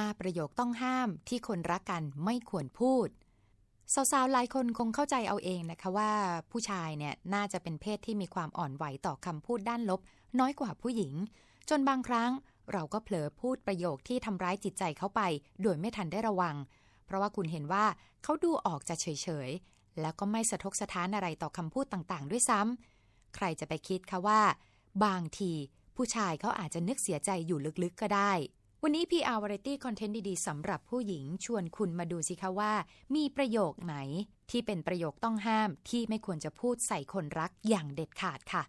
5 ประโยคต้องห้ามที่คนรักกันไม่ควรพูด สาวๆ หลายคนคงเข้าใจเอาเองนะคะว่าผู้ชายเนี่ยน่าจะเป็นเพศที่มีความอ่อนไหวต่อคำพูดด้านลบ น้อยกว่าผู้หญิง จนบางครั้งเราก็เผลอพูดประโยคที่ทำร้ายจิตใจเขาไป โดยไม่ทันได้ระวัง เพราะว่าคุณเห็นว่าเขาดูออกจะเฉยๆ แล้วก็ไม่สะทกสะท้านอะไรต่อคำพูดต่างๆ ด้วยซ้ำใครจะไปคิดคะว่า บางทีผู้ชายเขาอาจจะนึกเสียใจอยู่ลึกๆก็ได้ วันนี้ PR Variety Content ดีๆสำหรับผู้หญิงชวนคุณมาดูสิคะว่า มีประโยคไหน ที่เป็นประโยคต้องห้ามที่ไม่ควรจะพูดใส่คนรักอย่างเด็ดขาดค่ะ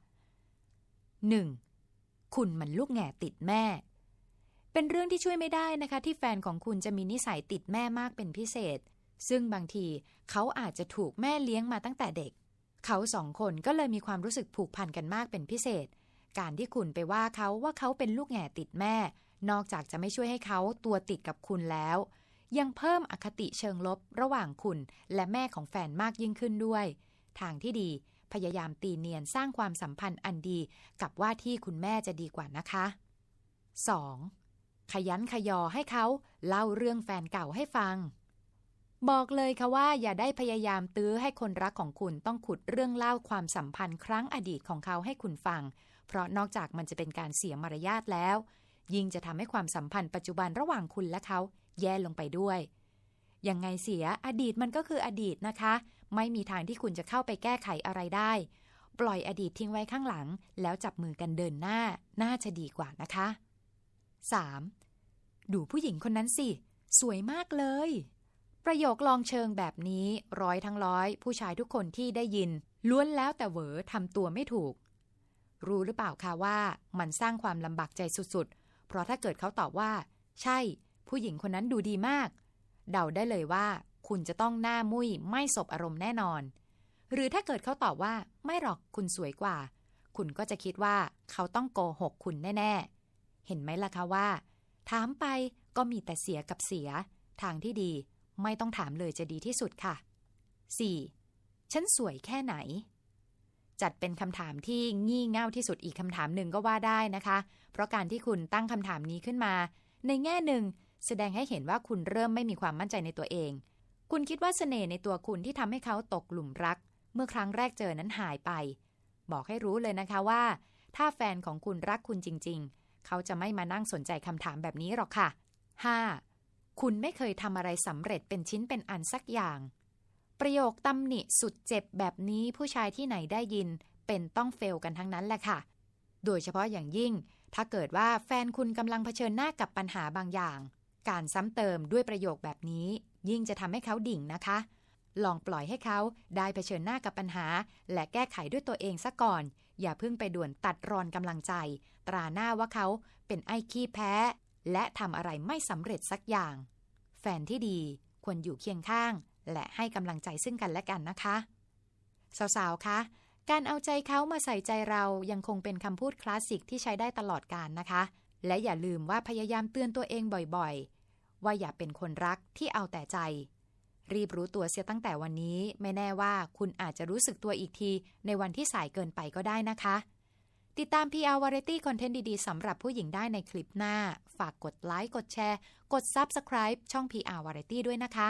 1. คุณมันลูกแง่ติดแม่ เป็นเรื่องที่ช่วยไม่ได้นะคะ ที่แฟนของคุณจะมีนิสัยติดแม่มากเป็นพิเศษ ซึ่งบางทีเขาอาจจะถูกแม่เลี้ยงมาตั้งแต่เด็ก เขาสองคนก็เลยมีความรู้สึกผูกพันกันมากเป็นพิเศษ การที่คุณไปว่าเขาว่าเขาเป็นลูกแง่ติดแม่ นอกจากจะไม่ช่วยให้เขาตัวติดกับคุณแล้ว ยังเพิ่มอคติเชิงลบระหว่างคุณและแม่ของแฟนมากยิ่งขึ้นด้วย ทางที่ดีพยายามตีเนียนสร้างความสัมพันธ์อันดีกับว่าที่คุณแม่จะดีกว่านะคะ 2. ขยันขยอให้เขาเล่าเรื่องแฟนเก่าให้ฟัง บอกเลยค่ะว่าอย่าได้พยายามตื้อให้คนรักของคุณต้องขุดเรื่องเล่าความสัมพันธ์ครั้งอดีตของเขาให้คุณฟัง เพราะนอกจากมันจะเป็นการเสียมารยาทแล้ว ยิ่งจะทำให้ความสัมพันธ์ปัจจุบันระหว่างคุณและเขาแย่ลงไปด้วย ยังไงเสียอดีตมันก็คืออดีตนะคะ ไม่มีทางที่คุณจะเข้าไปแก้ไขอะไรได้ ปล่อยอดีตทิ้งไว้ข้างหลัง แล้วจับมือกันเดินหน้า น่าจะดีกว่านะคะ 3. ดูผู้หญิงคนนั้นสิ สวยมากเลย ประโยคลองเชิงแบบนี้ร้อยทั้งร้อย ผู้ชายทุกคนที่ได้ยิน ล้วนแล้วแต่เหวอทำตัวไม่ถูก รู้หรือเปล่าคะว่ามันสร้างความลำบากใจสุดๆ เพราะถ้าเกิดเขาตอบว่า ใช่ ผู้หญิงคนนั้นดูดีมาก เดาได้เลยว่า คุณจะต้องหน้ามุ้ยไม่สบอารมณ์แน่นอน หรือถ้าเกิดเขาตอบว่า ไม่หรอกคุณสวยกว่า คุณก็จะคิดว่าเขาต้องโกหกคุณแน่ ๆ เห็นไหมล่ะคะว่า ถามไปก็มีแต่เสียกับเสีย ทางที่ดี ไม่ต้องถามเลยจะดีที่สุดค่ะ 4. ฉันสวยแค่ไหน จัดเป็นคำถามที่งี่เง่าที่สุดอีกคำถามหนึ่งก็ว่าได้นะคะ เพราะการที่คุณตั้งคำถามนี้ขึ้นมา ในแง่หนึ่ง แสดงให้เห็นว่าคุณเริ่มไม่มีความมั่นใจในตัวเอง คุณคิดว่าเสน่ห์ในตัวคุณที่ทำให้เขาตกหลุมรัก เมื่อครั้งแรกเจอนั้นหายไป บอกให้รู้เลยนะคะว่า ถ้าแฟนของคุณรักคุณจริง ๆ เขาจะไม่มานั่งสนใจคำถามแบบนี้หรอกค่ะ 5. คุณไม่เคยทำอะไรสำเร็จเป็นชิ้นเป็นอันสักอย่าง ประโยคตำหนิสุดเจ็บแบบนี้ผู้ชายที่ไหนได้ยิน เป็นต้องเฟลกันทั้งนั้นแหละค่ะ โดยเฉพาะอย่างยิ่ง ถ้าเกิดว่าแฟนคุณกำลังเผชิญหน้ากับปัญหาบางอย่าง การซ้ำเติมด้วยประโยคแบบนี้ ยิ่งจะทำให้เขาดิ่งนะคะ ลองปล่อยให้เขาได้เผชิญหน้ากับปัญหา และแก้ไขด้วยตัวเองซะก่อน อย่าเพิ่งไปด่วนตัดรอนกำลังใจ ตราหน้าว่าเขาเป็นไอ้ขี้แพ้ และทำอะไรไม่สำเร็จสักอย่าง แฟนที่ดีควรอยู่เคียงข้าง และให้กำลังใจซึ่งกันและกันนะคะ สาวๆ คะ การเอาใจเขามาใส่ใจเรายังคงเป็นคำพูดคลาสสิกที่ใช้ได้ตลอดกาลนะคะ และอย่าลืมว่าพยายามเตือนตัวเองบ่อยๆ ว่าอย่าเป็นคนรักที่เอาแต่ใจ รีบรู้ตัวเสียตั้งแต่วันนี้ ไม่แน่ว่าคุณอาจจะรู้สึกตัวอีกที ในวันที่สายเกินไปก็ได้นะคะติดตาม PR Variety Content ดี ๆ สำหรับผู้หญิงได้ในคลิปหน้า ฝากกดไลค์ กดแชร์ กด Subscribe ช่อง PR Variety ด้วยนะคะ